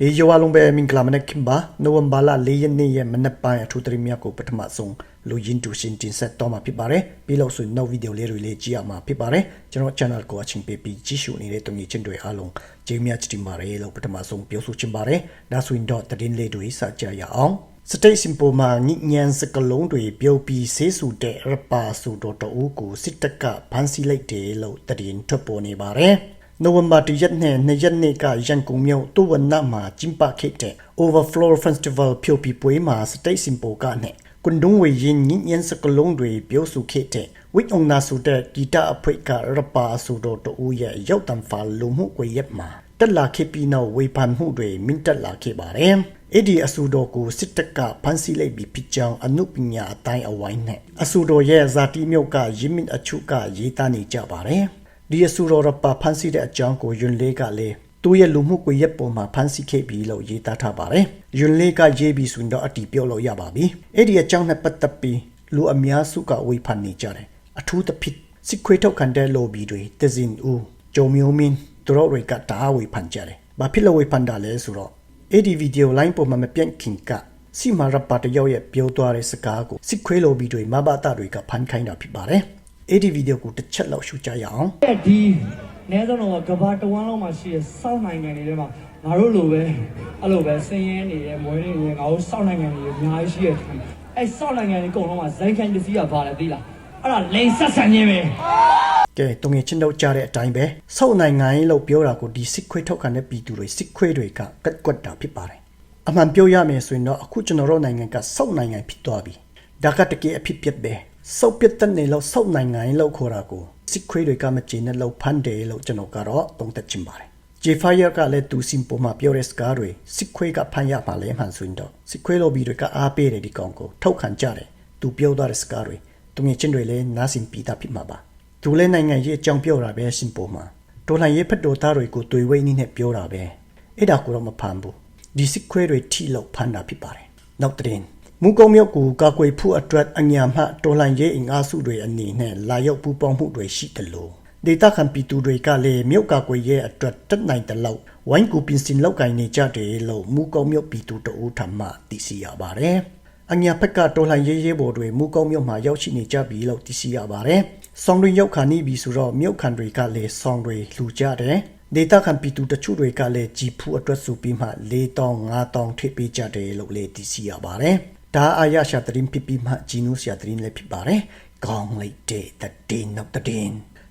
ဟေးယောအလုံးပဲမင်္ဂလာမနက်ခင်ပါနိုဝင်ဘာလ၄ရက်နေ့ရဲ့မနက်ပိုင်းအထူးသတင်းများကိုပထမဆုံးလူရင်းတူရှင်တင်ဆက်တော့မှာဖြစ်ပါတယ်ပြီးလို့ဆိုရင်နောက်ဗီဒီယိုလေးတွေလေးကြည့်ရမှာဖြစ်ပါတယ်ကျွန်တော် channel ကိုအချင်းပေးပြီးကြည့်ရှုနေတဲ့တုံကြီးချင်းတွေအားလုံးကျေးမြတ်ချင်ပါတယ်လို့ပထမဆုံးပြောဆိုချင်ပါတယ်ဒါဆိုရင်တော့သတင်းလေးတွေစကြရအောင် State Simple မှာညဉ့်ညံစကလုံးတွေပြုတ်ပြီးဆေးဆူတဲ့ရပါဆူတော်တူကိုစစ်တပ်ကဖမ်းဆီးလိုက်တယ်လို့သတင်းထွက်ပေါ်နေပါတယ်။ နိုဝင်ဘာ၁ရက်နဲ့၂ရက်နေ့ကရန်ကုန်မြို့တူဝနမှာကျင်းပခဲ့တဲ့ Overflow Festival ဖြိုပြီးပွဲမှာ State Simple ကနဲ့ကွန်ဒုံဝေရင်ညဉ့်ညံစကလုံးတွေပြုတ်ဆူခဲ့တဲ့ဝိအောင်နာဆူတဲ့ဂီတအဖွေကရပါဆူတော်တူရဲ့ရောက်တံဖာလူမှုကွေရက်မှာတက်လာခဲ့ပြီးနောက်ဝေဖန်မှုတွေမြင့်တက်လာခဲ့ပါတယ်။အဲ့ဒီအဆူတော်ကိုစစ်တပ်ကဖမ်းဆီးလိုက်ပြီးဖြစ်ကြောင်းအနုပညာအတိုင်းအဝိုင်းနဲ့အဆူတော်ရဲ့ဇာတိမြုပ်ကရင်းမြစ်အချုပ်ကရေးသားနေကြပါတယ်။ ဒီအဆူတော်ရပါဖမ်းဆီးတဲ့အကြောင်းကိုယွန်လေးကလည်းသူ့ရဲ့လူမှုကွန်ရက်ပေါ်မှာဖမ်းဆီးခဲ့ပြီးလို့ရေးသားထားပါတယ်။ယွန်လေးကရေးပြီးဆိုရင်တော့အတီးပြောလို့ရပါပြီ။အဲ့ဒီအကြောင်းနဲ့ပတ်သက်ပြီးလူအများစုကဝေဖန်နေကြတယ်။အထူးသဖြင့်စစ်ခွေးထုတ်ခံတဲ့ lobby တွေတဇင်ဦးဂျုံမျိုးမင်းသူတို့တွေကတအားဝေဖန်ကြတယ်။ဘာဖြစ်လို့ဝေဖန်တာလဲဆိုတော့အဲ့ဒီဗီဒီယိုလိုင်းပေါ်မှာမပြန့်ခင်ကစီမာရပါတယောက်ရဲ့ပြောသွားတဲ့စကားကိုစစ်ခွေး lobby တွေမဘာတာတွေကဖန်ခိုင်းတာဖြစ်ပါတယ်။ အဲ့ဒီဗီဒီယိုကိုတစ်ချက်လောက်ရှုကြရအောင်ဒီနဲဆုံးတော့ကဘာတဝမ်းလုံးမှာရှိတဲ့စောက်နိုင်ငံတွေထဲမှာငါတို့လိုပဲအဲ့လိုပဲဆင်းရဲနေတဲ့မွေးနေတဲ့ငါတို့စောက်နိုင်ငံတွေအများကြီးရှိတဲ့ခံအဲ့စောက်နိုင်ငံတွေအကုန်လုံးမှာဇိုင်းခိုင်းပစ္စည်းကဘာလဲသိလားအဲ့ဒါလိန်ဆက်ဆံခြင်းပဲကဲတုံငယ်ချင်းတို့ကြားတဲ့အတိုင်းပဲစောက်နိုင်ငံရေးလို့ပြောတာကိုဒီစစ်ခွေးထုတ်ခံတဲ့ပြည်သူတွေစစ်ခွေးတွေကကတ်ကွက်တာဖြစ်ပါတယ်အမှန်ပြောရမယ်ဆိုရင်တော့အခုကျွန်တော်တို့နိုင်ငံကစောက်နိုင်ငံဖြစ်သွားပြီဒါကတကယ်အဖြစ်ပြက်ပဲ စောက်ပြက်တဲ့နေလို့စောက်နိုင်ငံရေးလို့ခေါ်တာကိုစစ်ခွေးတွေကမကျေနပ်လို့ဖန်တယ်လို့ကျွန်တော်ကတော့သုံးသပ်ချင်ပါတယ် J-Fire ကလည်းသူစင်ပေါ်မှာပြောတဲ့စကားတွေစစ်ခွေးကဖန်ရပါလဲမှန်ဆိုရင်တော့စစ်ခွေးလိုဘီတွေကအားပေးတယ်ဒီကောင်ကိုထောက်ခံကြတယ်သူပြောသွားတဲ့စကားတွေသူငယ်ချင်းတွေလည်းနားဆင်ပြီးသားဖြစ်မှာပါသူလည်းနိုင်ငံရေးအကြောင်းပြောတာပဲစင်ပေါ်မှာဒေါ်လာရေးဖက်တော်သားတွေကိုတွေ့ဝိနည်းနဲ့ပြောတာပဲအဲ့ဒါကိုတော့မဖန်ဘူးဒီစစ်ခွေးတွေထိလို့ဖန်တာဖြစ်ပါတယ်နောက်တဲ့ မူကုံမြို့ကိုကာကွယ်ဖို့အတွက်အညာမှတော်လှန်ရေးအင်အားစုတွေအနေနဲ့လာရောက်ပူးပေါင်းမှုတွေရှိတယ်လို့ဒေတာခံပြည်သူတွေကလည်းမြို့ကာကွယ်ရေးအတွက်တက်နိုင်တဲ့လောက်ဝိုင်းကူပင်စင်လောက်ကင်နေကြတယ်လို့မူကုံမြို့ပြည်သူတအူးထမှသိရှိရပါတယ်။အညာဘက်ကတော်လှန်ရေးရေးဘော်တွေမူကုံမြို့မှာရောက်ရှိနေကြပြီလို့သိရှိရပါတယ်။ဆောင်းတွင်ရောက်ခါနေပြီဆိုတော့မြို့ခံတွေကလည်းဆောင်းတွေလှူကြတယ်။ဒေတာခံပြည်သူတချို့တွေကလည်းជីဖူအတွက်စုပြီးမှ၄တောင်း၅တောင်းထိပ်ပေးကြတယ်လို့လည်းသိရှိရပါတယ်။ ဒါအာရရှာတရင်ပြပြမှဂျီနုစရာတရင်လည်းဖြစ်ပါတယ်။ကောင်းလိုက်တဲ့တည်နောက်တည်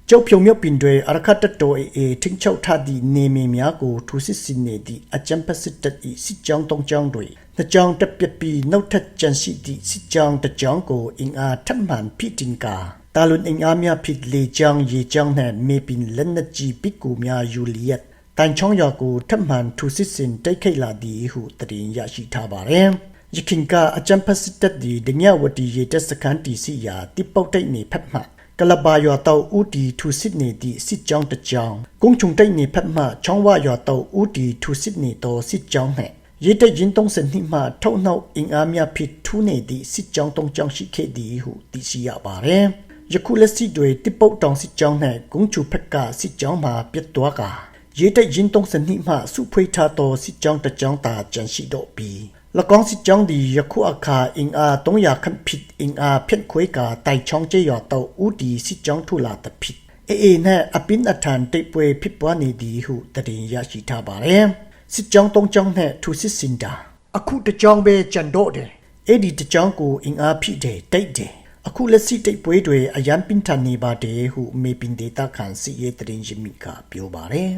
ကျုပ်ဖြုံမြုပ်ပင်တွေအရခတ်တတော်အေအေထင်းချောက်ထသည့်နေမီများကိုထူစစ်စင်နေသည့်အကြံပစစ်တပ်ဤစစ်ကြောင်းတုံးကြောင်းတွေနှစ်ကြောင်းတက်ပြပြီးနှုတ်ထက်ကြံရှိသည့်စစ်ကြောင်းတစ်ကြောင်းကိုအင်အားထပ်မှန်ဖိတင်ကာတာလွန်အင်အားများဖြစ်လေကြောင်းရေကြောင်းနှင့်မေပင်လက်နက်ကြီးပစ်ကူများယူလျက်တန်ချောင်းရွာကိုထပ်မှန်ထူစစ်စင်တိုက်ခိုက်လာသည်ဟုတရင်ရရှိထားပါသည် ယခင်ကအကြံဖစစ်တပ်ဒီဒညဝတီရေတက်စခန်းတီစီယာတိပုတ်တိတ်နေဖက်မှကလဘာရွာတောက်ဦးတီထူစစ်နေသည့်စစ်ကြောင်းတစ်ကြောင်းကုန်းချုံတိတ်နေဖက်မှချောင်းဝရွာတောက်ဦးတီထူစစ်နေသောစစ်ကြောင်းနှင့်ရေတက်ရင်တုံးစနိမှထုံနှောက်အင်အားများဖြစ်ထူးနေသည့်စစ်ကြောင်းတုံးကြောင်းရှိခဲ့သည်ဟုသိရှိရပါသည်ယခုလက်စီတွေတိပုတ်တောင်စစ်ကြောင်းနှင့်ကုန်းချုဖက်ကစစ်ကြောင်းမှာပြတ်သွားကာရေတက်ရင်တုံးစနိမှစုဖွေးထားသောစစ်ကြောင်းတစ်ကြောင်းသာကျန်ရှိတော့ပြီး လကောင်းစစ်ကြောင်းဒီယခုအခါအင်အား300ခန့်ဖြစ်အင်အားဖြင့်ခွေးကတိုင်ချောင်းကျေးရွာတော့ဦးဒီစစ်ကြောင်းထူလာတဲ့ဖြစ်အေအေနဲ့အပင်းအထန်တိတ်ပွဲဖြစ်ပွားနေသည်ဟုတည်ရရှိထားပါတယ်စစ်ကြောင်း3ကြောင်းနဲ့ထူစစ်စင်တာအခုတကြောင်းပဲကြံတော့တယ်အဲ့ဒီတကြောင်းကိုအင်အားဖြစ်တယ်တိတ်တယ်အခုလက်စီတိတ်ပွဲတွေအရန်ပင်ထန်နေပါတယ်ဟုမေပင်ဒေတာခန်စီရဲ့တရင်ရမိကပြောပါတယ်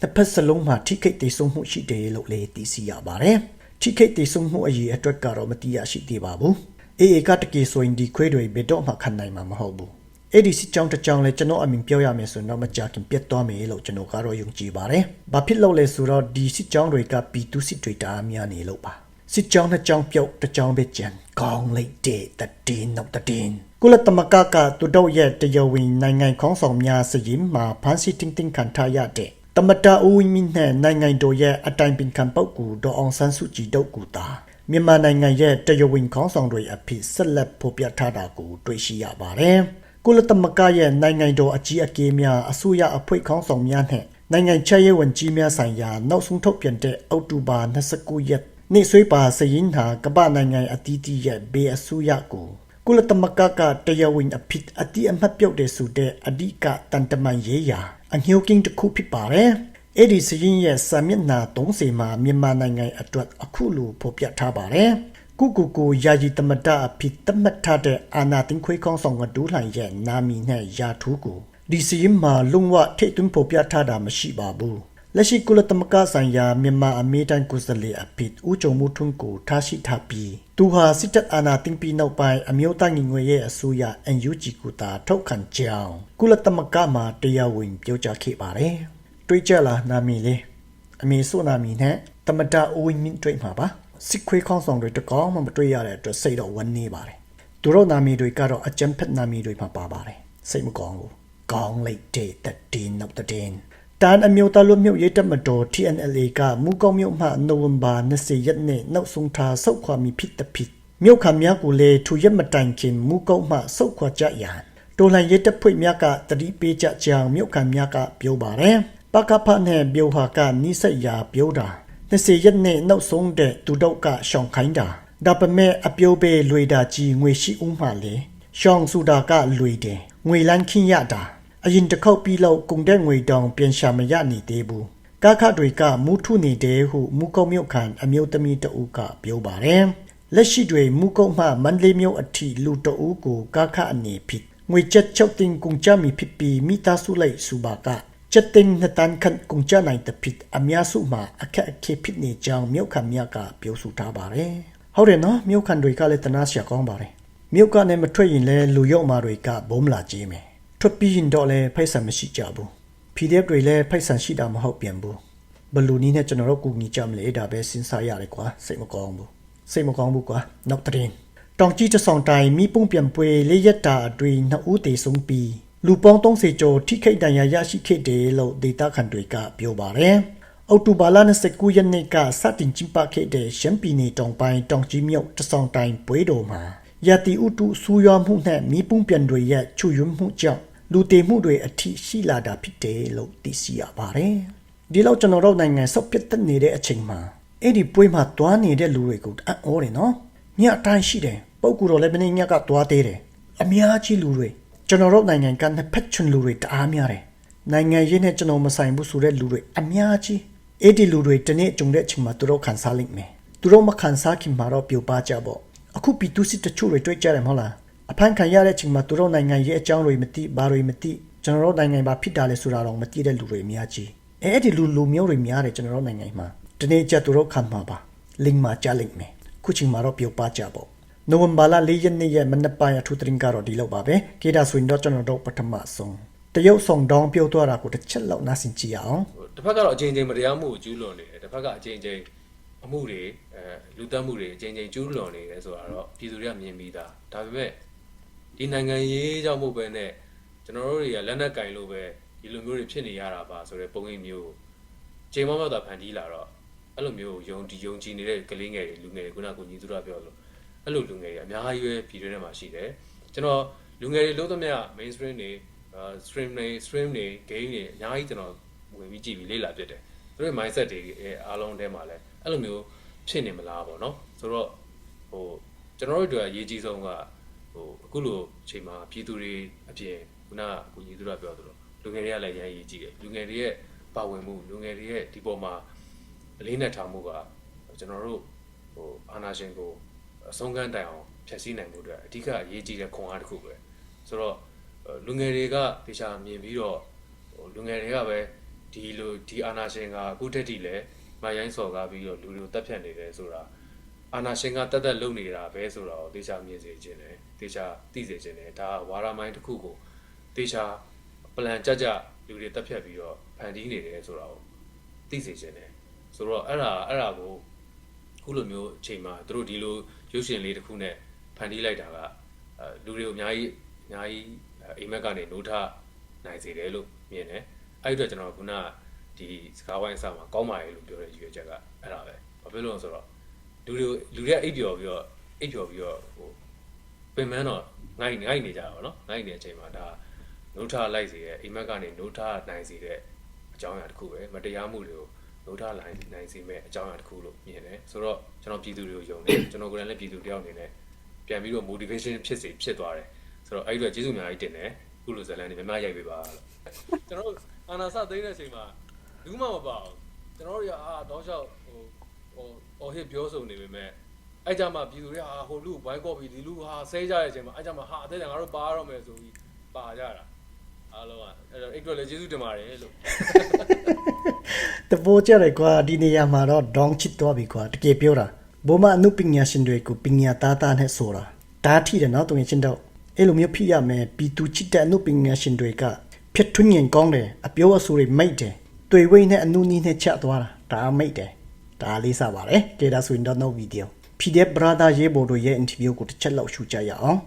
တစ်ဖက်စလုံးမှာထိခိတ်တိတ်ဆုံးမှုရှိတယ်လို့လည်းသိရှိရပါတယ် ထိခိတ်တည်ဆုံမှုအရေးအတွက်ကတော့မတိရရှိသေးပါဘူး။အေအေကတကေဆိုရင်ဒီခွေးတွေဘယ်တော့မှခံနိုင်မှာမဟုတ်ဘူး။အဲ့ဒီစစ်ကြောင်းတစ်ကြောင်းလဲကျွန်တော်အမြင်ပြောရမယ်ဆိုတော့မကြခင်ပြတ်သွားမယ်လို့ကျွန်တော်ကတော့ယုံကြည်ပါတယ်။ဘာဖြစ်လို့လဲဆိုတော့ဒီစစ်ကြောင်းတွေကပီတူစစ်တွေတားများနေလို့ပါ။စစ်ကြောင်းတစ်ကြောင်းပြုတ်တစ်ကြောင်းပဲကြံကောင်းလိုက်တဲ့တည်င်းနောက်တည်င်းကုလသမဂ္ဂကသူတို့ရဲ့တရားဝင်နိုင်ငံခေါင်းဆောင်များစရင်မှာဖန်စီတင်းတင်းခံထားရတဲ့ တမတာဦးဝင်းမြင့်နဲ့နိုင်ငံတော်ရဲ့အတိုင်ပင်ခံပုဂ္ဂိုလ်ဒေါအောင်ဆန်းစုကြည်တို့ကတာမြန်မာနိုင်ငံရဲ့တရားဝင်ခေါင်းဆောင်တွေအဖြစ်ဆက်လက်ဖော်ပြထားတာကိုတွေ့ရှိရပါတယ်။ကုလသမဂ္ဂရဲ့နိုင်ငံတော်အကြီးအကဲများအစိုးရအဖွဲ့ခေါင်းဆောင်များနဲ့နိုင်ငံခြားရေးဝန်ကြီးများဆိုင်ရာနောက်ဆုံးထုတ်ပြန်တဲ့အောက်တိုဘာ29ရက်နေ့ဆွေးပါစရင်ဟာကမ္ဘာနိုင်ငံအသီးသီးရဲ့ဘေးအဆူရကိုကုလသမဂ္ဂကတရားဝင်အဖြစ်အတိအမှတ်ပြုတ်တဲ့ဆိုတဲ့အဓိကတန်တမန်ရေးရာ အညှို့ကင်းတစ်ခုဖြစ်ပါတယ်။အဲ့ဒီစရင်ရဲ့စာမျက်နှာ30မှာမြန်မာနိုင်ငံအတွက်အခုလိုဖော်ပြထားပါတယ်။ကုကူကိုယာယီတမတအဖြစ်တတ်မှတ်ထားတဲ့အာနာတင်ခွေးကောင်းဆောင်ကဒူးလှန်ရဲ့နာမည်နဲ့ယာထူးကိုဒီစရင်မှာလုံးဝထိတ်သွင်းဖော်ပြထားတာမရှိပါဘူး။ လက်ရှိကုလသမဂ္ဂဆိုင်ရာမြန်မာအမေတန်ကုစလေအဖြစ်ဦးချုံမှုထွန်းကိုထားရှိထားပြီးသူဟာစစ်တပ်အာဏာသိမ်းပြီးနောက်ပိုင်းအမျိုးသားညီညွတ်ရေးအစိုးရ NUG ကိုသာထောက်ခံကြောင်းကုလသမဂ္ဂမှာတရားဝင်ပြောကြားခဲ့ပါတယ်။တွေးကြလားနာမည်လေးအမေဆိုနာမည်နဲ့တမတာအိုးဝင်းမြင့်တွေ့မှာပါစစ်ခွေးခေါင်းဆောင်တွေတကောင်းမှမတွေ့ရတဲ့အတွက်စိတ်တော့ဝမ်းနေပါတယ်။သူတို့နာမည်တွေကတော့အကြမ်းဖက်နာမည်တွေမှာပါပါတယ်။စိတ်မကောင်းဘူး။ကောင်းလိုက်တဲ့တည်နောက်တဲ့ တန်အမျိုးသားလူမျိုးရေးတပ်မတော် TNLA ကမူကောင်းမြို့မှနိုဝင်ဘာ20ရက်နေ့နောက်ဆုံးထားဆုတ်ခွာမိဖြစ်တဲ့ဖြစ်မြို့ခံများကိုလည်းထူရက်မတိုင်ခင်မူကောင်းမှဆုတ်ခွာကြရန်တော်လှန်ရေးတပ်ဖွဲ့များကတတိပေးကြကြောင်းမြို့ခံများကပြောပါတယ်ပကဖနဲ့ပြောဟာကနိစက်ရာပြောတာ20ရက်နေ့နောက်ဆုံးတဲ့သူတို့ကရှောင်ခိုင်းတာဒါပေမဲ့အပြိုးပေးလွေတာကြီးငွေရှိဦးမှလေရှောင်စုတာကလွေတယ်ငွေလန်းခင်းရတာ အရင်တစ်ခေါက်ပြီးလောက်ကုန်တဲ့ငွေတောင်ပြန်ရှာမရနေသေးဘူးကားခတွေကမူးထုနေတယ်ဟုမူကုံမြို့ခံအမျိုးသမီးတဦးကပြောပါတယ်လက်ရှိတွေမူကုံမှမန္တလေးမြို့အထိလူတဦးကိုကားခအနေဖြစ်ငွေချက်ချုပ်တင်ကုန်ကြမီဖြစ်ပြီးမိသားစုလိုက်စုပါကချက်တင်နှစ်တန်းခန့်ကုန်ကြနိုင်တဲ့ဖြစ်အများစုမှာအခက်အခဲဖြစ်နေကြောင်းမြို့ခံများကပြောဆိုထားပါတယ်ဟုတ်တယ်နော်မြို့ခံတွေကလည်းတနာစရာကောင်းပါတယ်မြို့ကနေမထွက်ရင်လည်းလူရုံမာတွေကဘုံမလာကြီးမယ် ထွက်ပြီးရင်တော့လည်းဖိုက်ဆံမရှိကြဘူး PDF တွေလည်းဖိုက်ဆံရှိတာမဟုတ်ပြန်ဘူးဘလူနီးနဲ့ကျွန်တော်တို့ကူညီကြမလဲဒါပဲစဉ်းစားရတယ်ကွာစိတ်မကောင်းဘူးစိတ်မကောင်းဘူးကွာနောက်တရင်တောင်ကြီးတဆောင်တိုင်မိပုံပြန်ပွဲလေးရက်တာအတွင်းနှစ်ဦးတေဆုံးပြီးလူပေါင်း30ကျော်ထိခိုက်ဒဏ်ရာရရှိခဲ့တယ်လို့ဒေတာခန်တွေကပြောပါတယ်အောက်တိုဘာလ29ရက်နေ့ကစတင်ကျင်းပခဲ့တဲ့ရှမ်းပြည်နယ်တောင်ပိုင်းတောင်ကြီးမြို့တဆောင်တိုင်ပွဲတော်မှာယတိဥတုဆူရွာမှုနဲ့မိပုံပြန်တွေရဲ့ချွယွန်းမှုကြောင့် လူတေမှုတွေအထိရှိလာတာဖြစ်တယ်လို့သိရှိရပါတယ်။ဒီလောက်ကျွန်တော်တို့နိုင်ငံဆော့ပြတ်တက်နေတဲ့အချိန်မှာအဲ့ဒီပွဲမှာတွားနေတဲ့လူတွေကိုအံ့ဩတယ်နော်။ညအတိုင်းရှိတယ်။ပုပ်ကူတော်လည်းမင်းညကတွားသေးတယ်။အများကြီးလူတွေကျွန်တော်တို့နိုင်ငံကနှစ်ဖက်ချွန်လူတွေတအားများတယ်။နိုင်ငံရေးနဲ့ကျွန်တော်မဆိုင်ဘူးဆိုတဲ့လူတွေအများကြီးအဲ့ဒီလူတွေတနေ့ကြုံတဲ့အချိန်မှာသူတို့ခံစားလိမ့်မယ်။သူတို့မခံစားခင်မှာတော့ပြိုပါကြပေါ့။အခုပီတူစစ်တချို့တွေတွေ့ကြတယ်မဟုတ်လား အဖန်ခံရတဲ့အချိန်မှာသူတို့နိုင်ငံရဲ့အကြောင်းတွေမသိဘာတွေမသိကျွန်တော်တို့နိုင်ငံမှာဖြစ်တာလဲဆိုတာတော့မသိတဲ့လူတွေအများကြီးအဲအဲ့ဒီလူလူမျိုးတွေများတယ်ကျွန်တော်တို့နိုင်ငံမှာဒီနေ့ကျသူတို့ခံမှာပါလင်းမှာကြားလိမ့်မယ်ခုချိန်မှာတော့ပြုတ်ပါကြပေါ့နိုဝင်ဘာလ၄ရက်နေ့ရဲ့မနက်ပိုင်းအထူးသတင်းကတော့ဒီလောက်ပါပဲကေတာဆိုရင်တော့ကျွန်တော်တို့ပထမဆုံးတရုတ်ဆောင်တောင်းပြောသွားတာကိုတစ်ချက်လောက်နားဆင်ကြည့်ရအောင်တစ်ဖက်ကတော့အချင်းချင်းမတရားမှုကိုကျူးလွန်နေတယ်တစ်ဖက်ကအချင်းချင်းအမှုတွေအဲလူတက်မှုတွေအချင်းချင်းကျူးလွန်နေတယ်ဆိုတာတော့ပြည်သူတွေကမြင်ပြီးသားဒါပေမဲ့ ဒီနိုင်ငံရေးကြောင့်မဟုတ်ပဲနဲ့ကျွန်တော်တို့တွေကလက်နက်ကင်လို့ပဲဒီလိုမျိုးတွေဖြစ်နေရတာပါဆိုတဲ့ပုံရိပ်မျိုးချိန်မောင်းမောက်တာဖန်တီးလာတော့အဲ့လိုမျိုးယုံဒီယုံကြည်နေတဲ့ကလေးငယ်တွေလူငယ်တွေခုနကကိုညီသူတို့ပြောလို့အဲ့လိုလူငယ်တွေအများကြီးပဲပြည်တွင်းထဲမှာရှိတယ်ကျွန်တော်လူငယ်တွေလို့သမျှ mainstream တွေ stream တွေ stream တွေ game တွေအများကြီးကျွန်တော်ဝင်ပြီးကြည့်ပြီးလေ့လာပြတယ်သူတို့ mindset တွေအားလုံးထဲမှာလည်းအဲ့လိုမျိုးဖြစ်နေမလားပေါ့နော်ဆိုတော့ဟိုကျွန်တော်တို့တို့အရေးကြီးဆုံးက ဟိုအခုလိုအချိန်မှာပြည်သူတွေအပြင်ခုနကကိုကြီးသူတို့ပြောသလိုလူငယ်တွေကလည်းရမ်းရေးကြည့်တယ်လူငယ်တွေရဲ့ပါဝင်မှုလူငယ်တွေရဲ့ဒီပေါ်မှာအလေးနဲ့ထားမှုကကျွန်တော်တို့ဟိုအာနာရှင်ကိုအဆုံးကမ်းတိုင်အောင်ဖြည့်ဆည်းနိုင်မှုအတွက်အဓိကအရေးကြီးတဲ့ခွန်အားတစ်ခုပဲဆိုတော့လူငယ်တွေကတေချာမြင်ပြီးတော့ဟိုလူငယ်တွေကပဲဒီလိုဒီအာနာရှင်ကအခုတက်တီလဲမရိုင်းစော်ကားပြီးတော့လူတွေကိုတက်ဖြတ်နေတယ်ဆိုတာ အာနာရှင်ကတက်တက်လုပ်နေတာပဲဆိုတော့တေချာမြင်စေခြင်းတယ်တေချာသိစေခြင်းတယ်ဒါဝါရမိုင်းတစ်ခုကိုတေချာပလန်ကြကြလူတွေတက်ဖြတ်ပြီးတော့ဖန်တီးနေတယ်ဆိုတာကိုသိစေခြင်းတယ်ဆိုတော့အဲ့ဒါအဲ့ဒါကိုခုလိုမျိုးအချိန်မှာသူတို့ဒီလိုရုပ်ရှင်လေးတစ်ခုနဲ့ဖန်တီးလိုက်တာကအဲလူတွေကိုအများကြီးအများကြီးအိမ်မက်ကနေနိုးထနိုင်စေတယ်လို့မြင်တယ်အဲ့ဒီအတွက်ကျွန်တော်ကခုနကဒီစကားဝိုင်းအစမှာကောင်းပါရဲ့လို့ပြောတဲ့ရည်ရွယ်ချက်ကအဲ့ဒါပဲဘာဖြစ်လို့လဲဆိုတော့ လူတွေလူတွေကအိပ်ပျော်ပြီးတော့အိပ်ပျော်ပြီးတော့ဟိုပင်မန်းတော့ငိုက်ငိုက်နေကြတာပေါ့နော်ငိုက်နေတဲ့အချိန်မှာဒါနိုးထလိုက်စေတဲ့အိမ်မက်ကနေနိုးထနိုင်စေတဲ့အအကြောင်းအရာတစ်ခုပဲမတရားမှုတွေကိုလို့ထားလိုက်နိုင်စေမဲ့အကြောင်းအရာတစ်ခုလို့မြင်တယ်ဆိုတော့ကျွန်တော်ပြည်သူတွေကိုယုံတယ်ကျွန်တော်ကိုယ်တိုင်လည်းပြည်သူတယောက်အနေနဲ့ပြန်ပြီးတော့ motivation ဖြစ်စေဖြစ်သွားတယ်ဆိုတော့အဲ့ဒီတော့ကျေးဇူးအများကြီးတင်တယ်ခုလိုဇာတ်လမ်းတွေများများရိုက်ပေးပါလို့ကျွန်တော်တို့အာနာစသိမ်းတဲ့အချိန်မှာဘူးမှမပါဘူးကျွန်တော်တို့ရအာတော့လျှောက်ဟိုဟို အော်ဟစ်ပြောဆိုနေပေမဲ့အဲ့ကြမှာပြည်သူတွေကဟာဟိုလူဘိုင်းကော့ပြီးဒီလူဟာဆဲကြတဲ့အချိန်မှာအဲ့ကြမှာဟာအသေးတယ်ငါတို့ပါရတော့မယ်ဆိုပြီးပါကြတာအားလုံးကအဲ့တော့အဲ့တော့လည်းကျေးဇူးတင်ပါတယ်လို့တဘောကြတယ်ကွာဒီနေရာမှာတော့ဒေါင်းချစ်တော့ပြီကွာတကယ်ပြောတာဘိုးမအနုပညာရှင်တွေကိုပညာသားသားနဲ့ဆိုတာဒါထိတယ်နော်တုံရင်ချင်းတော့အဲ့လိုမျိုးဖြစ်ရမယ်ပီတူချစ်တဲ့အနုပညာရှင်တွေကဖြစ်ထွန်းရင်ကောင်းတယ်အပြောအဆိုတွေမိတ်တယ်တွေ့ဝိနဲ့အနုနီးနဲ့ချက်သွားတာဒါမိတ်တယ် ဒါလေးစားပါတယ်ကဲဒါဆိုရင်တော့ no video PDF brother ရေးပေါ်တို့ရဲ့ interview ကိုတစ်ချက်လောက်ရှုကြရအောင်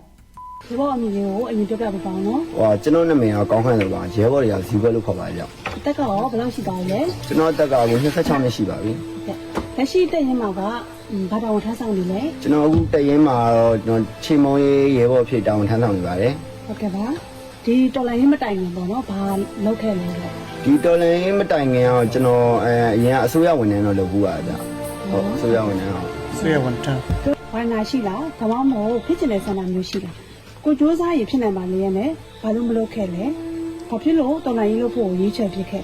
ဒီဘောအမီလေးကိုအရင်ပြောပြပေးပါဦးနော်ဟိုကျွန်တော်နာမည်ကကောင်းခန့်တယ်ပါရဲဘော်တွေကဇီဘွဲလို့ခေါ်ပါကြအသက်ကရောဘယ်လောက်ရှိပါလဲကျွန်တော်တက်ကကို26နှစ်ရှိပါပြီဟုတ်ကဲ့လက်ရှိတက်ရင်မှာကဘာတာဝန်ထမ်းဆောင်နေလဲကျွန်တော်အခုတရင်မှာတော့ကျွန်တော်ချိန်မုံရေးရဲဘော်ဖြစ်တောင်းထမ်းဆောင်နေပါတယ်ဟုတ်ကဲ့ပါ ဒီတော်လိုင်းရေးမတိုင်ဘူးပေါ့နော်ဘာလုပ်ခဲ့လဲတော့ဒီတော်လင်းမတိုင်ခင်အောင်ကျွန်တော်အဲအရင်အစိုးရဝန်ထမ်းတော့လုပ်ဘူးပါကြဟုတ်အစိုးရဝန်ထမ်းအောင်ဆွေဝန်တန်းဘာနာရှိလားဒါမှမဟုတ်ဖြစ်ချင်တဲ့ဆန္ဒမျိုးရှိလားကိုစူးစမ်းရင်ဖြစ်နိုင်ပါလေရဲ့နဲ့ဘာလို့မလုပ်ခဲ့လဲဘာဖြစ်လို့တော်လိုင်းရေးလုပ်ဖို့ရွေးချယ်ဖြစ်ခဲ့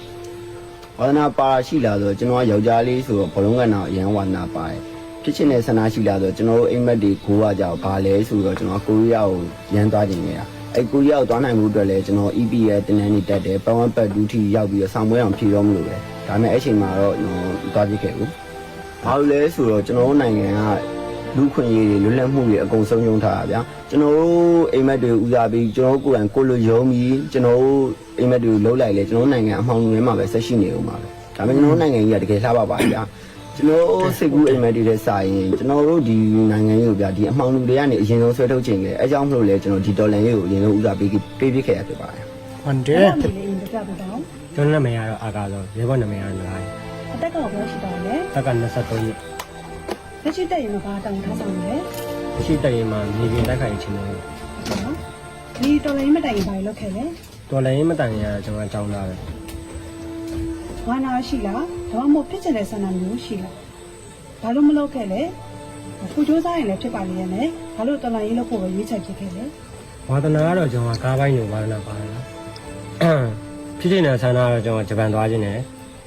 ဝါသနာပါရှိလာဆိုကျွန်တော်ကယောက်ျားလေးဆိုတော့ဘလုံးကတော့အရင်ဝါသနာပါတယ်ဖြစ်ချင်တဲ့ဆန္ဒရှိလာဆိုကျွန်တော်တို့အိမ်မက်တွေကိုကကြောက်ဘာလဲဆိုတော့ကျွန်တော်ကိုရီးယားကိုရန်သွားခြင်းနေတာ အဲကိုရီးယားကိုသွားနိုင်မှုအတွက်လည်းကျွန်တော် EP ရဲ့တင်နန်းနေတက်တယ်ပတ်ဝန်းပတ်ဒူးထီရောက်ပြီးတော့ဆောင်းပွဲအောင်ဖြေတော့မလို့ပဲဒါပေမဲ့အဲ့ချိန်မှာတော့ကျွန်တော်သွားကြည့်ခဲ့ဘူးဘာလို့လဲဆိုတော့ကျွန်တော်တို့နိုင်ငံကလူခွင့်ရေးတွေလွတ်လပ်မှုတွေအကုန်ဆုံးယုံထားတာဗျာကျွန်တော်တို့အိမ်မက်တွေဦးစားပြီးကျွန်တော်တို့ကိုယ်တိုင်ကိုလိုယုံပြီးကျွန်တော်တို့အိမ်မက်တွေကိုလှုပ်လိုက်လေကျွန်တော်တို့နိုင်ငံအမှောင်တွေမှာပဲဆက်ရှိနေဦးမှာပဲဒါပေမဲ့ကျွန်တော်တို့နိုင်ငံကြီးကတကယ်လှပပါဗျာ ကျွန်တော်တို့စိတ်ကူးအိမ်မက်တွေနဲ့စာရင်ကျွန်တော်တို့ဒီနိုင်ငံကြီးကိုဗျာဒီအမှောင်လူတွေကနေအရင်ဆုံးဆွဲထုတ်ခြင်းလေအဲကြောင့်မလို့လေကျွန်တော်ဒီဒေါ်လာရေးကိုအရင်ဆုံးဦးစားပေးပေးပေးခဲ့ရဖြစ်ပါတယ်ဝန်တဘာန်းအမီလေးအရင်ပြောပြပေးပါဦးကျွန်တော်နာမည်ကတော့အာကာဆိုရဲဘော်နာမည်ကတော့လာတယ်အသက်ကရောဘယ်လောက်ရှိပါလဲတက်က23နှစ်လက်ရှိတက်ရင်မှာဘာတာဝန်ထမ်းဆောင်နေလဲရှိတရင်မှာမြေပြင်တိုက်ခိုင်ခြင်းတွေဟုတ်ကဲ့နော်ဒီတော်လိုင်းမတိုင်ရင်ဘာလုပ်ခဲ့လဲတော်လည်းမတန်ရကျွန်တော်အကြောင်းသားပဲဝါနာရှိလား ဒါမှမဟုတ်ဖြစ်ချင်တဲ့ဆန္ဒမျိုးရှိလားဘာလို့မလုပ်ခဲ့လဲခုစူးစမ်းရင်လည်းဖြစ်ပါလေရဲ့နဲ့ဘာလို့တော်လိုင်းရေးလုပ်ဖို့ပဲရွေးချယ်ဖြစ်ခဲ့လဲဝါသနာကတော့ကျွန်တော်ကားပိုင်းကိုဝါသနာပါတယ်နော်ဖြစ်ချင်တဲ့ဆန္ဒကတော့ကျွန်တော်ဂျပန်သွားခြင်းနဲ့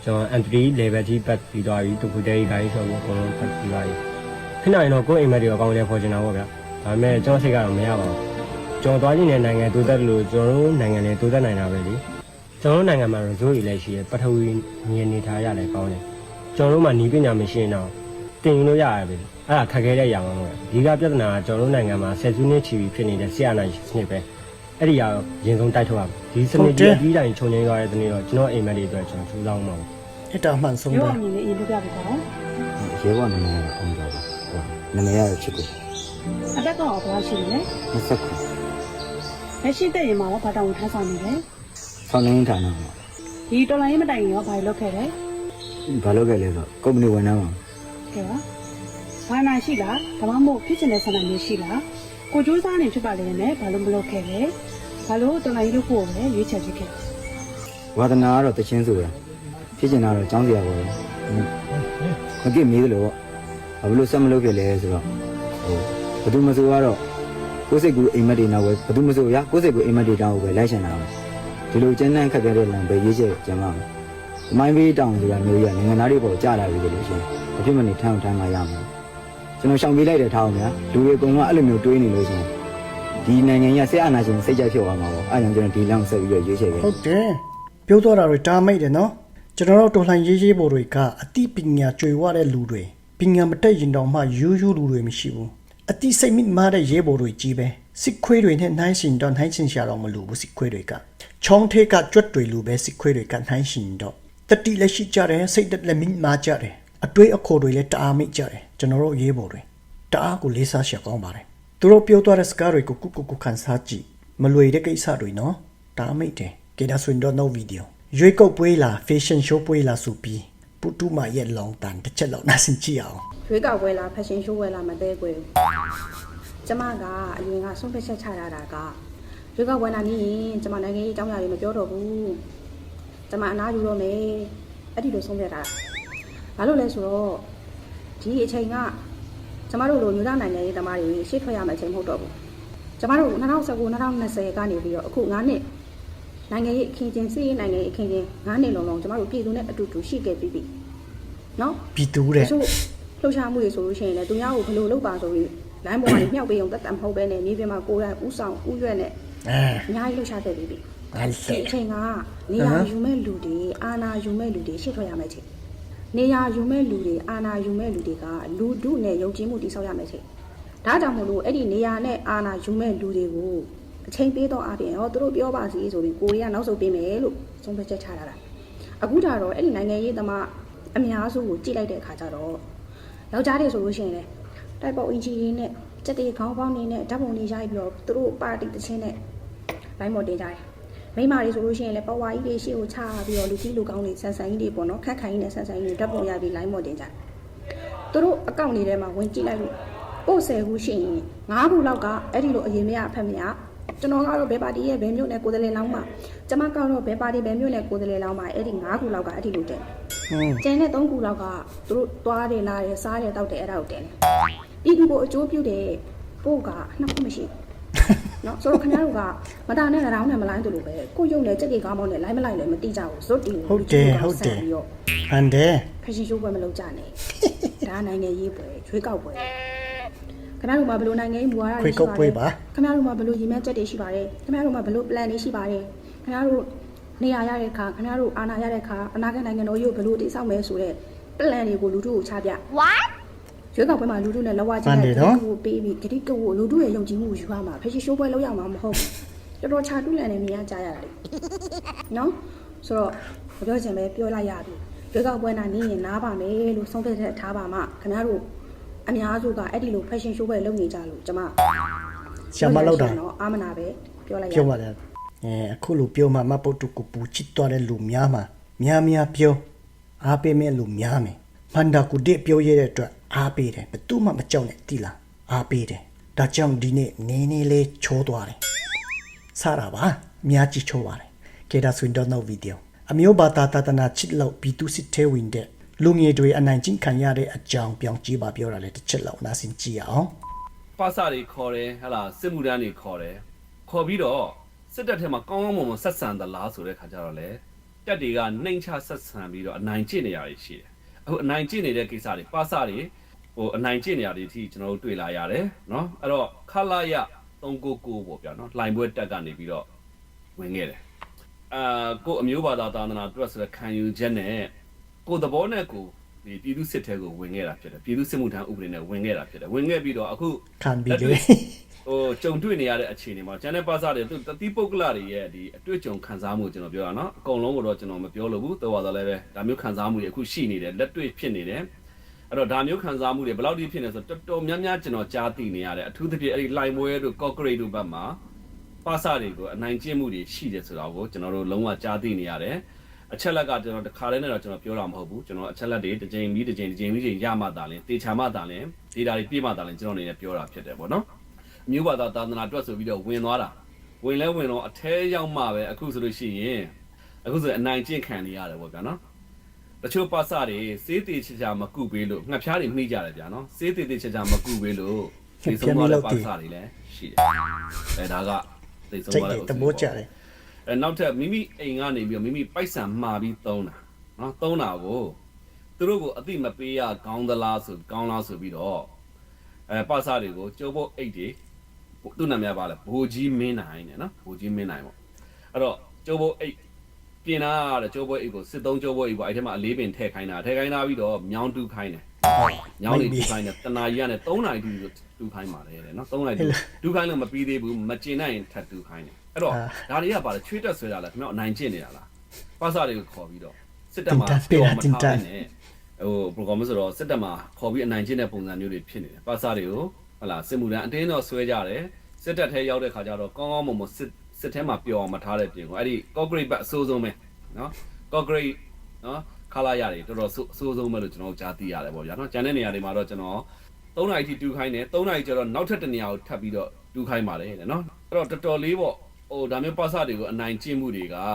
ကျွန်တော် M3 level ထိပတ်ပြီးသွားပြီတူကူတဲကြီးဂိုင်းဆိုတော့အကုန်လုံးပတ်ပြီးသွားပြီခဏရင်တော့ကိုယ့်အိမ်မက်တွေအကောင်းကြီးဖော်ချင်တာပေါ့ဗျာဒါပေမဲ့ကျွန်တော်စိတ်ကတော့မရပါဘူးကျွန်တော်သွားခြင်းတဲ့နိုင်ငံတိုးတက်လို့ကျွန်တော်တို့နိုင်ငံတွေတိုးတက်နိုင်တာပဲလေ ကျွန်တော်တို့နိုင်ငံမှာ resort တွေလည်းရှိရပထဝီငြင်းနေထားရလည်းကောင်းတယ်ကျွန်တော်တို့မှာနီးပညာမရှိရင်တော့တင်ယူလို့ရရပဲအဲ့ဒါခက်ခဲတဲ့ຢာမှမဟုတ်ဘူးဒီကပြဿနာကကျွန်တော်တို့နိုင်ငံမှာဆယ်စုနှစ်ချီပြီးဖြစ်နေတဲ့ဆရာနာစနစ်ပဲအဲ့ဒီကတော့ရင်ဆုံးတိုက်ထုတ်ရမယ်ဒီစနစ်ကြီးအပြီးတိုင်းခြုံငင်းသွားတဲ့တနေ့တော့ကျွန်တော်အိမ်မက်တွေအတွက်ကျွန်တော်စူးစမ်းမှာပါအဲ့ဒါမှန်ဆုံးပြောပဲအမြင်လေးအရင်ပြောပြပေးပါဦးရဲဘော်နာမည်ကအောင်ပါပါနာမည်ရချစ်ကိုအသက်ကရောဘယ်လောက်ရှိလဲ29လက်ရှိတက်ရင်မှာဘာတာဝန်ထမ်းဆောင်နေလဲ ဆောင်းနေဌာနမှာဒီတော်လိုင်းရေးမတိုင်ရင်ရောဘာလုပ်ခဲ့လဲဘာလုပ်ခဲ့လဲဆိုကုမ္ပဏီဝန်ထမ်းပါကဲပါဝါနာရှိလားဒါမှမဟုတ်ဖြစ်ချင်တဲ့ဆန္ဒမျိုးရှိလားကိုစူးစမ်းနေဖြစ်ပါလေရဲ့နဲ့ဘာလို့မလုပ်ခဲ့လဲဘာလို့တော်လိုင်းရေးလုပ်ဖို့ပဲရွေးချယ်ဖြစ်ခဲ့လဲဝါသနာကတော့တချင်းဆိုတာဖြစ်ချင်တာတော့ចောင်းစရာပေါ့မကိမေးတယ်လို့ဘာလို့ဆက်မလုပ်ခဲ့လဲဆိုတော့ဟိုဘယ်သူမဆိုကတော့ကိုယ်စိတ်ကူအိမ်မက်တွေနောက်ပဲဘယ်သူမဆိုရကိုယ်စိတ်ကူအိမ်မက်တွေတောင်းကိုပဲလိုက်ရှင်တာပဲ ဒီလိုကျန်းတန်းခက်ခဲတဲ့လမ်းပဲရေးချက်ကျမ်းပါမယ်အမိုင်းဘေးတောင်းဆိုတာမျိုးကြီးကနိုင်ငံသားတွေပေါ်ကြာလာပြီလို့ရှိရင်အဖြစ်မနေထမ်းထမ်းမှရမှာကျွန်တော်ရှောင်ပေးလိုက်တဲ့ထားအောင်ဗျာလူတွေအကုန်လုံးအဲ့လိုမျိုးတွေးနေလို့ရှိရင်ဒီနိုင်ငံကြီးဆက်အာဏာရှင်စိတ်ကြိုက်ဖြစ်သွားမှာပေါ့အဲ့ကြောင့်ကျွန်တော်ဒီလမ်းကိုဆက်ပြီးတော့ရွေးချယ်ခဲ့ဟုတ်တယ်ပြောတော့တာတွေတားမိတ်တယ်နော်ကျွန်တော်တို့တော်လှန်ရေးရေးပေါ်တွေကအတိပညာကြွယ်ဝတဲ့လူတွေပညာမတက်ရင်တောင်မှယူးယူးလူတွေမရှိဘူးအတိစိတ်မိမားတဲ့ရေးပေါ်တွေကြီးပဲစစ်ခွေးတွေနဲ့နှိုင်းရှင်တော့နှိုင်းရှင်ရှာတော့မလို့ဘူးစစ်ခွေးတွေက ချောင်းထဲကကြွက်တွေလူပဲစစ်ခွေးတွေကနှိုင်းရှင်တော့တတိလက်ရှိကြတယ်စိတ်သက်လက်မိမားကြတယ်အတွေးအခေါ်တွေလည်းတအားမိတ်ကြတယ်ကျွန်တော်တို့ရေးပေါ်တွေတအားကိုလေးစားရှာကောင်းပါတယ်သူတို့ပြောသွားတဲ့စကားတွေကိုကုကုကုခန်းစားကြည့်မလွေတဲ့ကိစ္စတွေနော်တအားမိတ်တယ်ကေဒါဆွင်တော့ no video ရွေးကုတ်ပွဲလာ fashion show ပွဲလာဆိုပြီးပူတူမရဲ့လောင်တန်တစ်ချက်လောက်နားဆင်ကြည့်အောင်ရွေးကောက်ပွဲလားဖက်ရှင်ရှိုးပွဲလားမသေးကွယ်ဘူးကျမကအရင်ကဆုံးဖြတ်ချက်ချရတာက ရွေးကောက်ပွဲနာနေရင်ကျမနိုင်ငံရေးအကြောင်းအရာတွေမပြောတော့ဘူးကျမအနာယူတော့မယ်အဲ့ဒီလိုဆုံးဖြတ်တာဘာလို့လဲဆိုတော့ဒီအချိန်ကကျမတို့လိုမျိုးသားနိုင်ငံရေးသမားတွေရှေ့ထွက်ရမယ့်အချိန်မဟုတ်တော့ဘူးကျမတို့2019 2020ကနေပြီးတော့အခု9နှစ်နိုင်ငံရေးအခင်းချင်းစီးရေးနိုင်ငံရေးအခင်းချင်း9နှစ်လုံးလုံးကျမတို့ပြည်သူနဲ့အတူတူရှိခဲ့ပြီးပြီနော်ပြည်သူတဲ့တချို့လှုပ်ရှားမှုတွေဆိုလို့ရှိရင်လည်းသူများကိုဘယ်လိုလုပ်ပါဆိုပြီးလိုင်းပေါ်ကနေမြောက်ပေးအောင်တက်တံမဟုတ်ပဲနဲ့မြေပြင်မှာကိုယ်တိုင်ဥဆောင်ဥရွက်နဲ့ အဲအများကြီးလှုပ်ရှားခဲ့ပြီးပြီငါဒီလက်အချိန်ကနေရာယူမဲ့လူတွေအာနာယူမဲ့လူတွေရှေ့ထွက်ရမယ့်ချိန်နေရာယူမဲ့လူတွေအာနာယူမဲ့လူတွေကလူဒုနဲ့ယုံကြည်မှုတည်ဆောက်ရမယ့်ချိန်ဒါကြောင့်မို့လို့အဲ့ဒီနေရာနဲ့အာနာယူမဲ့လူတွေကိုအချိန်ပေးတော့အပြင်ဟောသူတို့ပြောပါစီဆိုပြီးကိုရီးယားနောက်ဆုတ်ပေးမယ်လို့ဆုံးဖြတ်ချက်ချတာလားအခုဒါတော့အဲ့ဒီနိုင်ငံရေးသမားအများစုကိုကြည့်လိုက်တဲ့အခါကျတော့ယောက်ျားတွေဆိုလို့ရှိရင်လည်းတိုက်ပေါ်အင်ဂျီတွေနဲ့စက်တေခေါင်းပေါင်းတွေနဲ့ဓာတ်ပုံတွေရိုက်ပြီးတော့သူတို့ပါတီတစ်ချင်းနဲ့ လိုင်းမော်တင်ကြတယ်မိန်းမတွေဆိုလို့ရှိရင်လည်းပဝါကြီးတွေရှေ့ကိုချပြီးတော့လူကြီးလူကောင်းတွေဆန်ဆန်ကြီးတွေပေါ့နော်ခက်ခိုင်ကြီးနဲ့ဆန်ဆန်ကြီးတွေဓာတ်ပုံရိုက်ပြီးလိုင်းမော်တင်ကြတယ်သူတို့အကောင့်တွေထဲမှာဝင်ကြည့်လိုက်လို့ပို့ဆယ်ခုရှိရင်၅ခုလောက်ကအဲ့ဒီလိုအရင်မရအဖက်မရကျွန်တော်ကတော့ဘယ်ပါတီရဲ့ဘယ်မြို့နယ်ကိုယ်စားလှယ်လောင်းမှာကျမကတော့ဘယ်ပါတီဘယ်မြို့နယ်ကိုယ်စားလှယ်လောင်းမှာအဲ့ဒီ၅ခုလောက်ကအဲ့ဒီလိုတင်ဟွန်းကျန်တဲ့၃ခုလောက်ကသူတို့သွားတယ်လာတယ်စားတယ်တောက်တယ်အဲ့ဒါကိုတင်တယ်ပြည်သူကိုအကျိုးပြုတယ်ပို့ကနှစ်ခုမရှိဘူး နော်ဆိုတော့ခင်ဗျားတို့ကမတာနဲ့ရောင်းနဲ့မလိုင်းတူလို့ပဲကိုယုံနဲ့ကြက်ကြီးကောင်းမောင်းနဲ့လိုင်းမလိုက်လည်းမတိကြဘူးဇွတ်တီဟုတ်တယ်ဟုတ်တယ်ပြီးတော့ဟန်တယ်ဖက်ရှင်ရှိုးပွဲမလုပ်ကြနဲ့ဒါနိုင်ငံရေးပွဲရွေးကောက်ပွဲခင်ဗျားတို့မှာဘယ်လိုနိုင်ငံရေးမူဝါဒတွေရှိပါလဲခင်ဗျားတို့မှာဘယ်လိုရည်မှန်းချက်တွေရှိပါလဲခင်ဗျားတို့မှာဘယ်လို plan တွေရှိပါလဲခင်ဗျားတို့နေရာရတဲ့အခါခင်ဗျားတို့အာဏာရတဲ့အခါအနာဂတ်နိုင်ငံတော်ကြီးကိုဘယ်လိုတည်ဆောက်မယ်ဆိုတဲ့ plan တွေကိုလူထုကိုချပြ ရွေးကောက်ပွဲမှာလူထုနဲ့လောက်ဝချင်းတဲ့ကိုပေးပြီးဂတိကဝလူထုရဲ့ယုံကြည်မှုကိုယူရမှာဖက်ရှင်ရှိုးပွဲလောက်ရမှာမဟုတ်ဘူးတော်တော်ချာတူးလန်နေမြင်ရကြရတာလေနော်ဆိုတော့မပြောချင်ပဲပြောလိုက်ရပြီရွေးကောက်ပွဲနာနေရင်နားပါမယ်လို့ဆုံးဖြတ်တဲ့ထားပါမှခင်ဗျားတို့အများစုကအဲ့ဒီလိုဖက်ရှင်ရှိုးပွဲလုပ်နေကြလို့ကျမဆ iam မလောက်တာနော်အာမနာပဲပြောလိုက်ရပြောပါတယ်အဲအခုလိုပြောမှမပုတ်တုကိုပူချစ်သွားတဲ့လူများမှာများများပြောအားပေးမဲ့လူများမယ်မန္တာကုဒေပြောရတဲ့အတွက် အားပေးတယ်ဘယ်သူမှမကြောက်နဲ့တိလားအားပေးတယ်ဒါကြောင့်ဒီနေ့နေနေလေးချိုးသွားတယ်စားတာပါအများကြီးချိုးပါတယ်ကေဒါဆွင်တော့နောက်ဗီဒီယိုအမျိုးဘာသာတာတနာချစ်လောက်ဘီတူစစ်သေးဝင်တဲ့လူငယ်တွေအနိုင်ကျင့်ခံရတဲ့အကြောင်းပြောင်းကြည့်ပါပြောတာလေတစ်ချက်လောက်နားဆင်ကြည့်ရအောင်ပါစတွေခေါ်တယ်ဟဟလာစစ်မှုတန်းတွေခေါ်တယ်ခေါ်ပြီးတော့စစ်တပ်ထဲမှာကောင်းကောင်းမွန်မွန်ဆက်ဆံသလားဆိုတဲ့ခါကျတော့လေတက်တွေကနှိမ်ချဆက်ဆံပြီးတော့အနိုင်ကျင့်နေရတွေရှိတယ် အခုအနိုင်ကျင့်နေတဲ့ကိစ္စတွေပါစတွေဟိုအနိုင်ကျင့်နေရတွေအထိကျွန်တော်တို့တွေ့လာရတယ်เนาะအဲ့တော့ခလာရ399ပေါ့ဗျာเนาะလှိုင်ပွဲတက်ကနေပြီးတော့ဝင်ခဲ့တယ်အာကိုအမျိုးဘာသာသာသနာတွက်ဆိုတဲ့ခံယူချက်နဲ့ကိုသဘောနဲ့ကိုဒီပြည်သူစစ်ထဲကိုဝင်ခဲ့တာဖြစ်တယ်ပြည်သူစစ်မှုထမ်းဥပဒေနဲ့ဝင်ခဲ့တာဖြစ်တယ်ဝင်ခဲ့ပြီးတော့အခု ခံပြီးလေ ဟိုကြုံတွေ့နေရတဲ့အခြေအနေမှာကျန်တဲ့ပါစားတွေသူတတိပုဂ္ဂလတွေရဲ့ဒီအတွေ့အကြုံခံစားမှုကိုကျွန်တော်ပြောတာနော်အကုန်လုံးကိုတော့ကျွန်တော်မပြောလို့ဘူးတော်တော်လည်းပဲဒါမျိုးခံစားမှုတွေအခုရှိနေတယ်လက်တွေ့ဖြစ်နေတယ်အဲ့တော့ဒါမျိုးခံစားမှုတွေဘယ်လောက်ထိဖြစ်နေဆိုတော်တော်များများကျွန်တော်ကြားသိနေရတယ်အထူးသဖြင့်အဲ့ဒီလိုင်မွဲတို့ကော့ဂရိတ်တို့ဘက်မှာပါစားတွေကိုအနိုင်ကျင့်မှုတွေရှိတယ်ဆိုတာကိုကျွန်တော်တို့လုံးဝကြားသိနေရတယ်အချက်လက်ကကျွန်တော်တခါတည်းနဲ့တော့ကျွန်တော်ပြောတာမဟုတ်ဘူးကျွန်တော်အချက်လက်တွေတစ်ချိန်ပြီးတစ်ချိန်တစ်ချိန်ပြီးတစ်ချိန်ရမှသာလင်တေချာမှသာလင်ဒေတာတွေပြည့်မှသာလင်ကျွန်တော်အနေနဲ့ပြောတာဖြစ်တယ်ပေါ့နော်အ မျိုးဘာသာသာသနာတွက်ဆိုပြီးတော့ဝင်သွားတာဝင်လဲဝင်တော့အแทရောက်မှပဲအခုဆိုလို့ရှိရင်အခုဆိုအနိုင်ကျင့်ခံနေရတယ်ပေါ့ဗျာနော်တချို့ပါစတွေစေးသေးချာချာမကုပေးလို့ငှက်ဖျားတွေနှိမ့်ကြတယ်ဗျာနော်စေးသေးသေးချာချာမကုပေးလို့သိဆုံးသွားတဲ့ပါစတွေလည်းရှိတယ်အဲဒါကသိဆုံးစိတ်သွားတဲ့တွေတဘောကြတယ်အဲနောက်ထပ်မိမိအိမ်ကနေပြီးတော့မိမိပိုက်ဆံမှာပြီးသုံးတာနော်သုံးတာကိုသူတို့ကိုအတိမပေးရကောင်းသလားဆိုကောင်းလားဆိုပြီးတော့အဲပါစတွေကိုကျိုးဖို့အိတ်တွေ သူ့နာမည်ပါလဲဘိုးကြီးမင်းနိုင်နဲ့နော်ဘိုးကြီးမင်းနိုင်ပေါ့အဲ့တော့ကျိုးဘိုးအိတ်ပြင်လာတဲ့ကျိုးဘိုးအိတ်ကိုစစ်သုံးကျိုးဘိုးအိတ်ပေါ့အဲ့ထဲမှာအလေးပင်ထည့်ခိုင်းတာထည့်ခိုင်းတာပြီးတော့မြောင်းတူးခိုင်းတယ်ညောင်းလေးတူးခိုင်းတယ်တနာကြီးကနေ3နာရီတူးတူးခိုင်းပါတယ်တဲ့နော်3နာရီတူးတူးခိုင်းလို့မပြီးသေးဘူးမကျင်နိုင်ရင်ထပ်တူးခိုင်းတယ်အဲ့တော့ဒါတွေကပါလေချွေးတက်ဆွဲတာလားခင်ဗျအနိုင်ကျင့်နေတာလားပါစာတွေကိုခေါ်ပြီးတော့စစ်တပ်မှာပြောမထားနဲ့ဟို program ဆိုတော့စစ်တပ်မှာခေါ်ပြီးအနိုင်ကျင့်တဲ့ပုံစံမျိုးတွေဖြစ်နေတယ်ပါစာတွေကို ဟလာစစ်မှုတန်းအတင်းတော့ဆွဲကြတယ်စစ်တပ်ထဲရောက်တဲ့ခါကျတော့ကောင်းကောင်းမွန်မွန်စစ်စစ်ထဲမှာပျော်အောင်မထားတဲ့ပြင်ကိုအဲ့ဒီ concrete ဘက်အဆိုးဆုံးပဲနော် concrete နော်ခလာရတယ်တော်တော်ဆိုးအဆိုးဆုံးပဲလို့ကျွန်တော်ကြားသိရတယ်ပေါ့ဗျာနော်ကျန်တဲ့နေရာတွေမှာတော့ကျွန်တော်3နာရီထိတူးခိုင်းတယ်3နာရီကျတော့နောက်ထပ်တစ်နေရာကိုထပ်ပြီးတော့တူးခိုင်းပါတယ်တဲ့နော်အဲ့တော့တော်တော်လေးပေါ့ဟိုဒါမျိုးပါစတွေကိုအနိုင်ကျင့်မှုတွေကဟ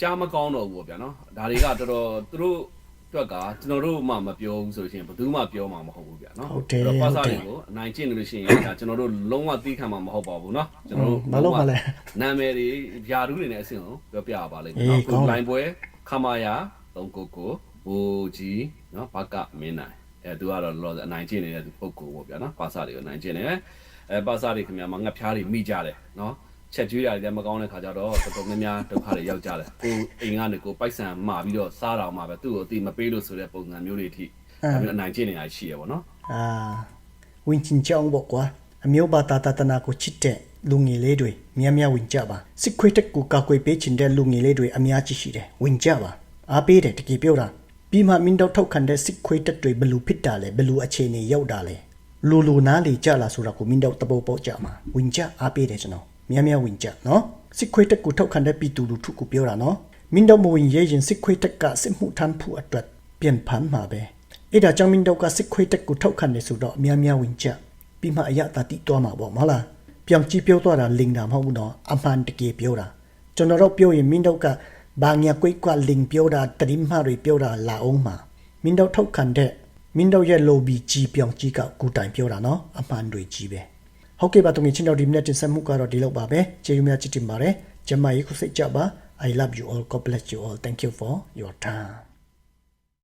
ကြားမကောင်းတော့ဘူးပေါ့ဗျာနော်ဒါတွေကတော်တော်သူတို့အ တွက်ကကျွန်တော်တို့မှမပြောဘူးဆိုလို့ရှိရင်ဘယ်သူမှပြောမှာမဟုတ်ဘူးဗျာနော်ဟုတ်တယ်အဲ့တော့ပါစာဟုတ်တယ်တွေကိုအနိုင်ကျင့်နေလို့ရှိရင်ဒါကျွန်တော်တို့လုံးဝသိခံမှာမဟုတ်ပါဘူးနော်ကျွန်တော်တို့မလုပ်ပါနဲ့ နာမည်တွေຢာတူးတွေနဲ့အဆင့်ကိုပြောပြပါလိမ့်မယ်အေးနော်ကောင်းတယ်လိုင်းပွဲခမာယာ399ဘိုးကြီးနော်ဘကမင်းနိုင်အဲသူကတော့လောလောဆယ်အနိုင်ကျင့်နေတဲ့သူပုဂ္ဂိုလ်ပေါ့ဗျာနော်ပါစာတွေကိုအနိုင်ကျင့်နေတယ်အဲပါစာတွေခင်ဗျာမှာငှက်ဖျားတွေမိကြတယ်နော် ချက်ကျွေးရတယ်လည်းမကောင်းတဲ့ခါကျတော့တော်တော်များများဒုက္ခတွေရောက်ကြတယ်ကိုအိမ်ကနေကိုပိုက်ဆံမှာပြီးတော့စားတော်မှာပဲသူ့ကိုအတိမပေးလို့ဆိုတဲ့ပုံစံမျိုးတွေအထိဒါမျိုးအနိုင်ကျင့်နေတာရှိရပါတော့အာဝင်းချင်းချောင်းပေါ့ကွာအမျိုးဘာသာတတနာကိုချစ်တဲ့လူငယ်လေးတွေများများဝင်ကြပါစစ်ခွေးတက်ကိုကာကွယ်ပေးချင်တဲ့လူငယ်လေးတွေအများကြီးရှိတယ်ဝင်ကြပါအားပေးတယ်တကယ်ပြောတာပြီးမှမင်းတို့ထောက်ခံတဲ့စစ်ခွေးတက်တွေဘယ်လူဖြစ်တာလဲဘယ်လူအခြေအနေရောက်တာလဲလူလူနားလေကြလာဆိုတာကိုမင်းတို့တဘောပေါက်ကြမှာဝင်ကြအားပေးတယ်ကျွန်တော် များများဝင်ကြနော်စစ်ခွေးတက်ကိုထောက်ခံတဲ့ပြည်သူလူထုကိုပြောတာနော်မင်းတို့မဝင်ရဲရင်စစ်ခွေးတက်ကစစ်မှုထမ်းဖို့အတွက်ပြန်ဖမ်းမှာပဲအဲ့ဒါကြောင့်မင်းတို့ကစစ်ခွေးတက်ကိုထောက်ခံနေဆိုတော့အများများဝင်ကြပြီးမှအရတာတိသွားမှာပေါ့မဟုတ်လားပြောင်ကြည့်ပြောသွားတာလင်တာမဟုတ်ဘူးနော်အမှန်တကယ်ပြောတာကျွန်တော်တို့ပြောရင်မင်းတို့ကဘာညာကွိတ်ကလင်ပြောတာတရင်မှတွေပြောတာလာအောင်မှာမင်းတို့ထောက်ခံတဲ့မင်းတို့ရဲ့ lobby ကြီးပြောင်ကြီးကကူတိုင်ပြောတာနော်အမှန်တွေကြီးပဲ ဟုတ်ကဲ့ပါတုံးချင်းတို့ဒီမိနစ်တင်ဆက်မှုကတော့ဒီလောက်ပါပဲကျေးဇူးများချစ်တင်ပါတယ်ကျမကြီးခုစိတ်ကြပါ I love you all God bless you all thank you for your time